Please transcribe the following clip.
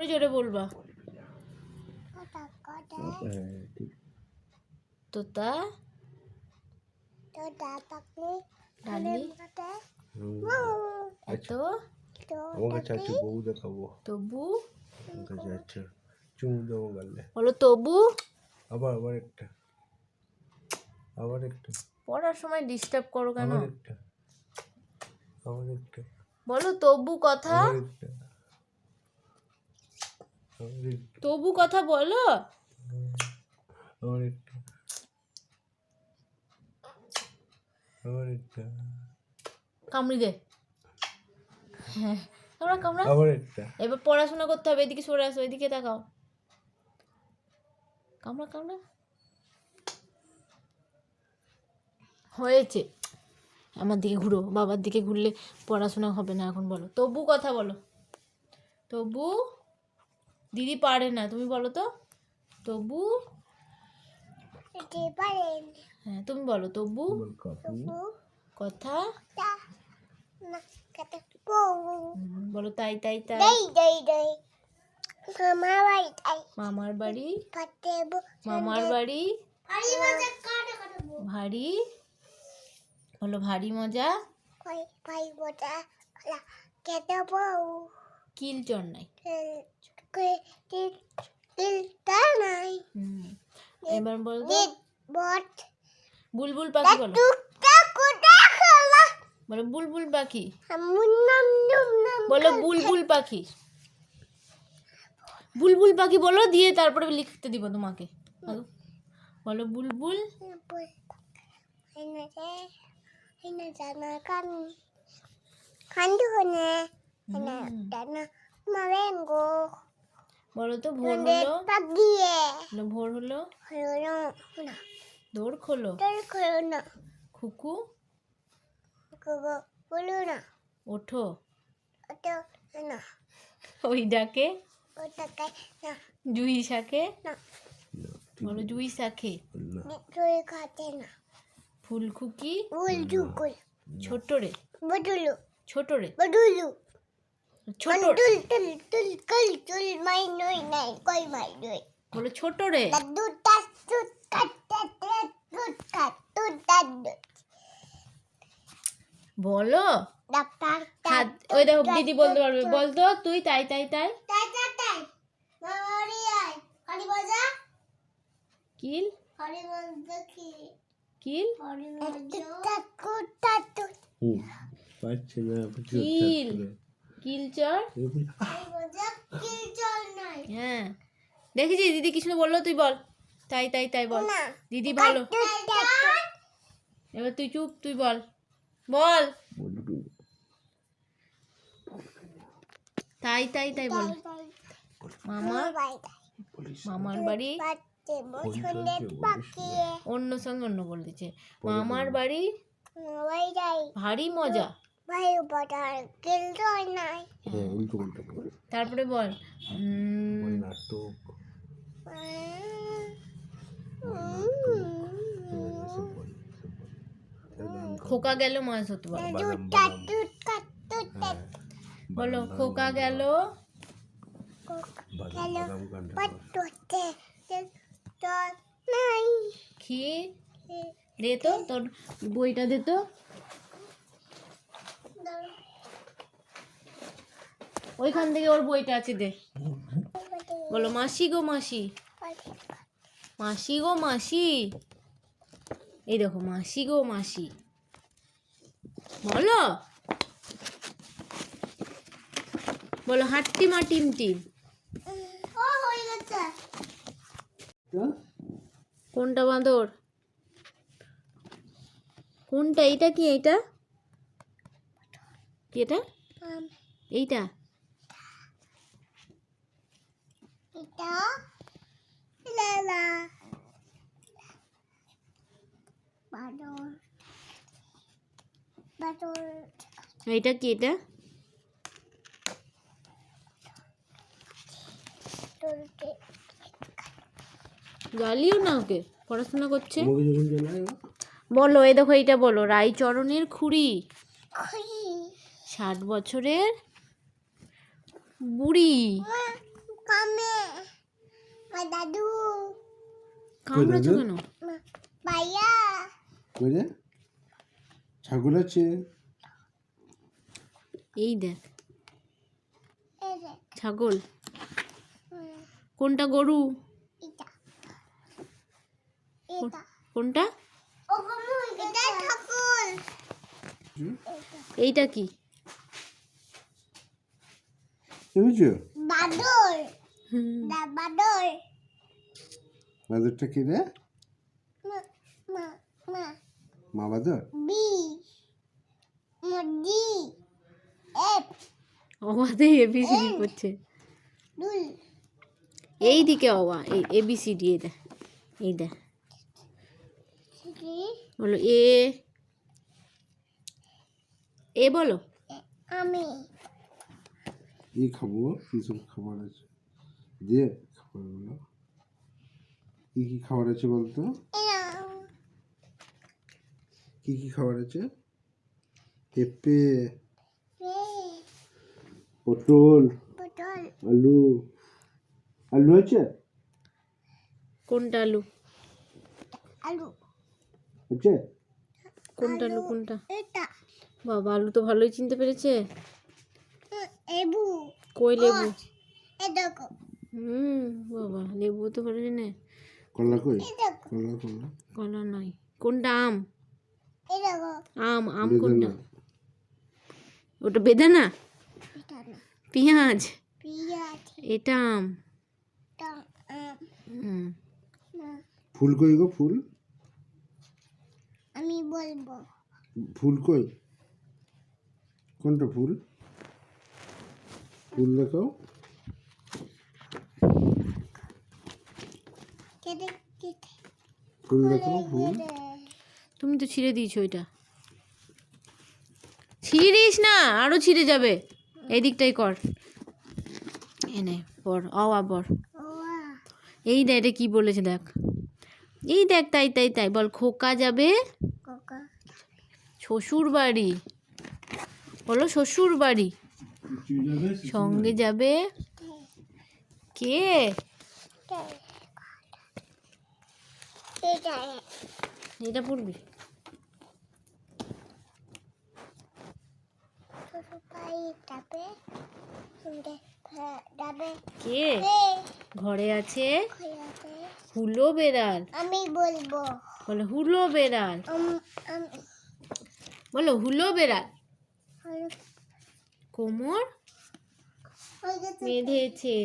জোরে জোরে বলবা। তোতা? এত? তবু? চুমু দেবো গালে। বলো তবু? আবার আবার একটা। আবার একটা। পড়ার সময় ডিস্টার্ব করো কেন? আবার একটা। আবার একটা। বলো তবু কথা। আবার একটা। তবু কথা বলো। কামড়ি দে। হ্যাঁ কামড়া। কামড়া এবার পড়াশোনা করতে হবে এদিকে সরে আসো এদিকে তাকাও। কামড়া কামড়া। হয়েছে। আমার দিকে ঘুরো বাবার দিকে ঘুরলে পড়াশোনা হবে না এখন বলো। তবু কথা বলো। তবু দিদি পারে না তুমি বলো তো। তবু হ্যাঁ তুমি বলো তবু কথা। বলো তাই তাই তাই। দেই দেই দেই। মামা বাড়ি মামার বাড়ি? মামার বাড়ি? ভারী বলো ভারী মজা? কিল চর নাই। এবার বুলবুল পাখি বলো বলো বুলবুল পাখি মুন নাম বলো বুলবুল পাখি বুলবুল পাখি বলো দিয়ে তারপরে লিখতে দিব তোমাকে বলো। বলো বুলবুল খান্ডু হনে জানা মারেঙ্গো বলো তো ভোর হলো? পাগিয়ে বলো ভোর হলো? হলো না দৌড় খোলো। তোর না। খুকু? বলো না। ওঠো। না। ওই ডাকে না। জুই শাকে? না। বলো জুই শাকে। না। খাতে না। ফুল খুকি উল জুকুল ছোট রে বদুলু। ছোট রে বদুলু ছোট তুল তুল তুল কল তুল মাই কই মাই নই বলো ছোট রে লাড্ডু টাস টুট কাট টাট কাট টুট টাট বলো হাত ওই দেখো দিদি বলতে পারবে বলতো তুই তাই তাই তাই তাই তাই তাই মামারি আই হরি বাজা কিল হরি বাজা কি কিল কিল কিল চর হরি বাজা কি চল নাই হ্যাঁ। দেখেছি দিদি কিছু বলল তুই বল। তাই তাই তাই বল। দিদি ভালো। এবার তুই চুপ তুই বল। বল। তাই তাই তাই বল। মামা মামার বাড়ি অন্য সঙ্গে অন্য বল দিচ্ছে। মামার বাড়ি ভারী মজা। হ্যাঁ। তারপরে বল। কর। খোকা গেল মাছ ধরতে বল হ্যাঁ বলো খোকা গেল। খি? দে তো তোর বইটা দে তো। ওইখান থেকে ওর বইটা আছে দে। বলো মাসি গো মাসি। মাসি গো মাসি। এই দেখো মাসি গো মাসি। বলো। বলো হাট্টি মা টিম টিম। কোনটা বাঁদর কোনটা এইটা কি এইটা? কি এটা? এইটা? এটা লালা। বাদর। বাদর। এইটা কি এটা? না ওকে পড়াশোনা করছে। বলো এই দেখো এইটা বলো রায়চরণের খুঁড়ি। ষাট বছরের বুড়ি। মা মা দাদু। কামড়াচ্ছ কেন? ভাইয়া। ছাগল আছে? এই দেখ। ছাগল। কোনটা গরু? এটা। এটা। কোনটা? ও গমু এটা ঠাকুর হুম? এইটা কি? বাদর বাদর বাদরটা কি রে? মা মা মা। মা বাদর? বি মডি এফ। অবাধে এবিসিডি করছে। এই দিকে অবা এই এবিসিডি এই দেখ এই দেখ কি বলো এ এ বলো। আমি। ই খাব কি সব খাবার আছে। দিয়ে খাবারগুলো। কি কি খাবার আছে বলতো? কি কি খাবার আছে? পেঁপে পটল পটল আলু। আলু আছে? কোনটা আলু? আলু। আছে? কোনটা আলু কোনটা? এটা। বাবা আলু তো ভালোই চিনতে পেরেছে। এবু কই লেবু? এ দেখো। হুম বাবা লেবু তো পারে না কলা কই? কলা কলা। কলা নয় কোনটা আম? আম আম কোনটা? ওটা বেদানা পেঁয়াজ? এটা আম। ফুল কই গো ফুল? আমি বলব। ফুল কই? কোনটা ফুল? ফুল দেখাও। ফুল দেখাও ফুল তুমি তো ছিঁড়ে দিয়েছ ওইটা ছিঁড়িস না আরও ছিঁড়ে যাবে। এই দিকটাই কর। এনে পর অ আবার এই দেখ এটা কি বলেছে দেখ। এই দেখ তাই তাই তাই বল খোকা যাবে? কোকা শ্বশুর বাড়ি বলো শ্বশুর বাড়ি সঙ্গে যাবে? কে? এটা পড়বি কে? ঘরে আছে? হুলো বেড়াল। আমি বলব বলো হুলো বেড়াল। বলো হুলো বেড়াল। কোমর? বেঁধেছে।